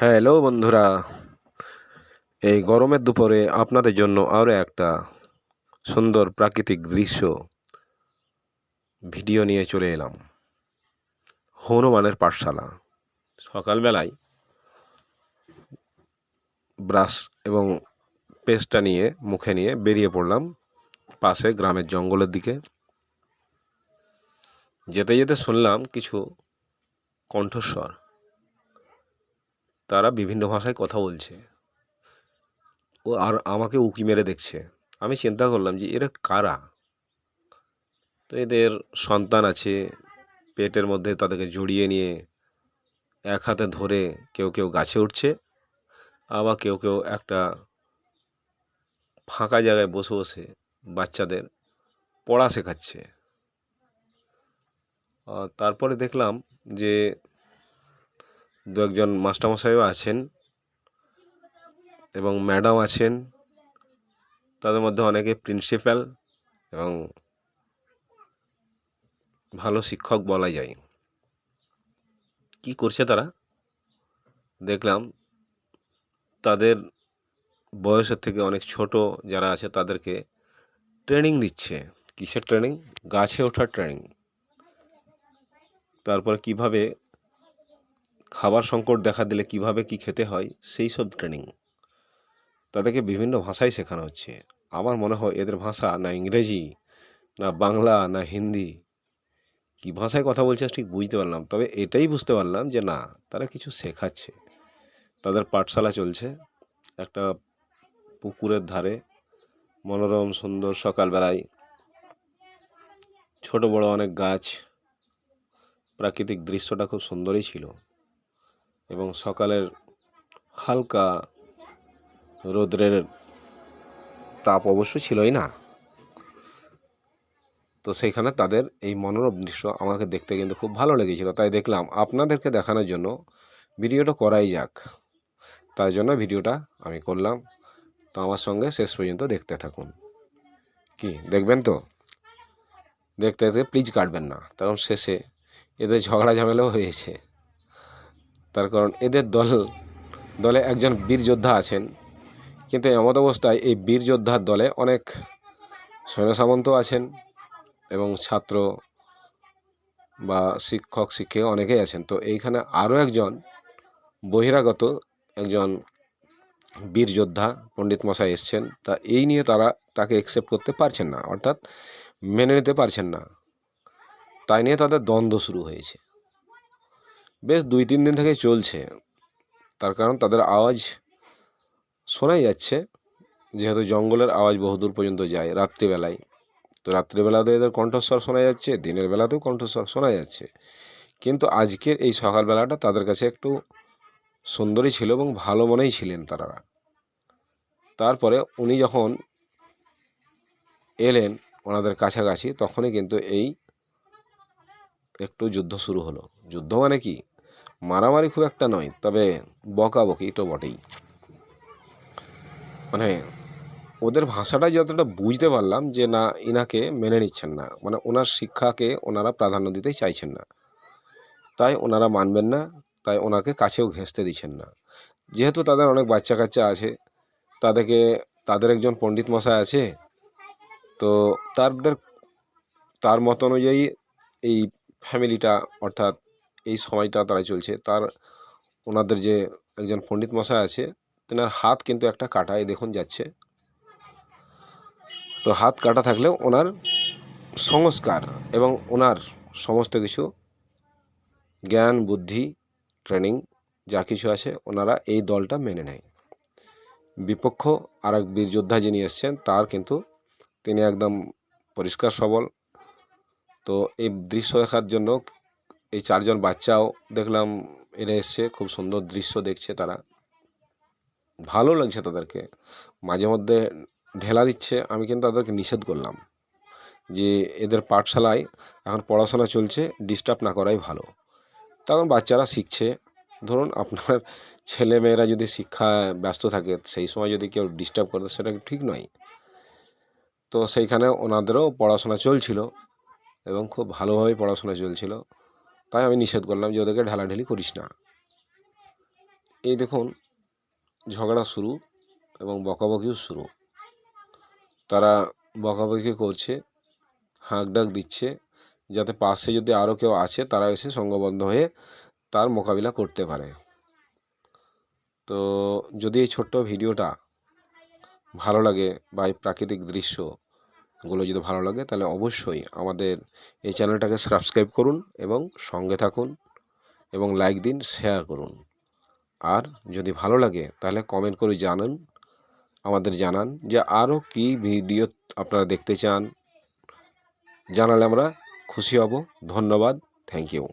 Hello বন্ধুরা। এই গরমের দুপুরে আপনাদের জন্য আরও একটা সুন্দর প্রাকৃতিক দৃশ্য ভিডিও নিয়ে চলে এলাম। হনুমানের পাঠশালা। সকালবেলায় ব্রাশ এবং পেস্টটা নিয়ে, মুখে নিয়ে বেরিয়ে পড়লাম পাশে গ্রামের জঙ্গলের দিকে। যেতে যেতে শুনলাম কিছু কণ্ঠস্বর। তারা বিভিন্ন ভাষায় কথা বলছে। ও আর আমাকে উকি মেরে দেখছে। আমি চিন্তা করলাম যে, এরা কারা? তো এদের সন্তান আছে, পেটের মধ্যে তাদেরকে জড়িয়ে নিয়ে এক হাতে ধরে কেউ কেউ গাছে উঠছে, আবার কেউ কেউ একটা ফাঁকা জায়গায় বসে বসে বাচ্চাদের পড়া শেখাচ্ছে। তারপরে দেখলাম যে দু একজন মাস্টারমশাইও আছেন এবং ম্যাডাম আছেন। তাদের মধ্যে অনেকে প্রিন্সিপাল এবং ভালো শিক্ষক বলা যায়। কি করছে তারা? দেখলাম তাদের বয়সের থেকে অনেক ছোট যারা আছে তাদেরকে ট্রেনিং দিচ্ছে। কিসের ট্রেনিং? গাছে ওঠার ট্রেনিং। তারপর কীভাবে খাবার সংকট দেখা দিলে কীভাবে কি খেতে হয়, সেই সব ট্রেনিং তাদেরকে বিভিন্ন ভাষায় শেখানো হচ্ছে। আমার মনে হয় এদের ভাষা না ইংরেজি, না বাংলা, না হিন্দি। কী ভাষায় কথা বলছে ঠিক বুঝতে পারলাম, তবে এটাই বুঝতে পারলাম যে না, তারা কিছু শেখাচ্ছে। তাদের পাঠশালা চলছে। একটা পুকুরের ধারে, মনোরম, সুন্দর সকালবেলায় ছোট বড় অনেক গাছ, প্রাকৃতিক দৃশ্যটা খুব সুন্দরই ছিল। এবং সকালের হালকা রৌদ্রের তাপ অবশ্য ছিলই না। তো সেইখানে তাদের এই মনোরম দৃশ্য আমাকে দেখতে কিন্তু খুব ভালো লেগেছিল। তাই দেখলাম আপনাদেরকে দেখানোর জন্য ভিডিওটা করাই যাক। তাই জন্য ভিডিওটা আমি করলাম। তো আমার সঙ্গে শেষ পর্যন্ত দেখতে থাকুন। কি, দেখবেন তো? দেখতে দেখতে প্লিজ কাটবেন না। কারণ শেষে এদের ঝগড়া ঝামেলাও হয়েছে। তার কারণ এদের দল, দলে একজন বীর যোদ্ধা আছেন। কিন্তু এমত অবস্থায় এই বীর যোদ্ধার দলে অনেক সৈন্য সামন্ত আছেন এবং ছাত্র বা শিক্ষক, শিক্ষিকা অনেকেই আছেন। তো এইখানে আরও একজন বহিরাগত, একজন বীর যোদ্ধা পণ্ডিত মশাই এসছেন। তা এই নিয়ে তারা তাকে অ্যাকসেপ্ট করতে পারছেন না, অর্থাৎ মেনে নিতে পারছেন না। তাই নিয়ে তাদের দ্বন্দ্ব শুরু হয়েছে। বেশ দুই তিন দিন থেকে চলছে। তার কারণ তাদের আওয়াজ শোনাই যাচ্ছে, যেহেতু জঙ্গলের আওয়াজ বহুদূর পর্যন্ত যায় রাত্রিবেলায়। তো রাত্রিবেলাতেও এদের কণ্ঠস্বর শোনা যাচ্ছে, দিনের বেলাতেও কণ্ঠস্বর শোনা যাচ্ছে। কিন্তু আজকের এই সকালবেলাটা তাদের কাছে একটু সুন্দরই ছিল এবং ভালো মনেই ছিলেন তারা। তারপরে উনি যখন এলেন ওনাদের কাছাকাছি, তখনই কিন্তু এই একটু যুদ্ধ শুরু হলো। যুদ্ধ মানে কি? মারামারি খুব একটা নয়, তবে বকাবকি তো বটেই। মানে ওদের ভাষাটা যতটা বুঝতে পারলাম যে না, ইনাকে মেনে নিচ্ছেন না। মানে ওনার শিক্ষাকে ওনারা প্রাধান্য দিতে চাইছেন না। তাই ওনারা মানবেন না, তাই ওনাকে কাছেও ঘেঁষতে দিচ্ছেন না। যেহেতু তাদের অনেক বাচ্চা কাচ্চা আছে, তাদেরকে, তাদের একজন পণ্ডিত মশাই আছে, তো তাদের, তার মত অনুযায়ী এই ফ্যামিলিটা অর্থাৎ এই সময়টা তারা চলছে। তার ওনাদের যে একজন পণ্ডিত মশাই আছে, তেনার হাত কিন্তু একটা কাটায় দেখুন যাচ্ছে। তো হাত কাটা থাকলেও ওনার সংস্কার এবং ওনার সমস্ত কিছু, জ্ঞান, বুদ্ধি, ট্রেনিং যা কিছু আছে ওনারা এই দলটা মেনে নেয়। বিপক্ষ আর এক বীর যোদ্ধা যিনি এসছেন, তার কিন্তু তিনি একদম পরিষ্কার সবল। তো এই দৃশ্য দেখার জন্য এই চারজন বাচ্চাও দেখলাম এরা এসছে, খুব সুন্দর দৃশ্য দেখছে তারা। ভালো লাগছে তাদেরকে। মাঝে মধ্যে ঢেলা দিচ্ছে, আমি কিন্তু তাদেরকে নিষেধ করলাম যে এদের পাঠশালায় এখন পড়াশোনা চলছে ডিস্টার্ব না করাই ভালো। তখন বাচ্চারা শিখছে। ধরুন আপনার ছেলে মেয়েরা যদি শিক্ষা ব্যস্ত থাকে, সেই সময় যদি কেউ ডিস্টার্ব করে সেটা ঠিক নয়। তো সেইখানে ওনাদেরও পড়াশোনা চলছিল এবং খুব ভালোভাবেই পড়াশোনা চলছিল। তাই আমি নিষেধ করলাম যে ওদেরকে ঢালাঢালি করিস না। এই দেখুন, ঝগড়া শুরু এবং বকাবকিও শুরু। তারা বকাবকি করছে, হাঁক ডাক দিচ্ছে, যাতে পাশে যদি আরও কেউ আছে, তারা এসে সঙ্গবদ্ধ হয়ে তার মোকাবিলা করতে পারে। তো যদি এই ছোট্ট ভিডিওটা ভালো লাগে বা এই প্রাকৃতিক দৃশ্যগুলো যদি ভালো লাগে তাহলে অবশ্যই আমাদের এই চ্যানেলটাকে সাবস্ক্রাইব করুন এবং সঙ্গে থাকুন এবং লাইক দিন শেয়ার করুন। আর যদি ভালো লাগে তাহলে কমেন্ট করে জানান, আমাদের জানান যে আরও কি ভিডিও আপনারা দেখতে চান। জানালে আমরা খুশি হব। ধন্যবাদ। Thank you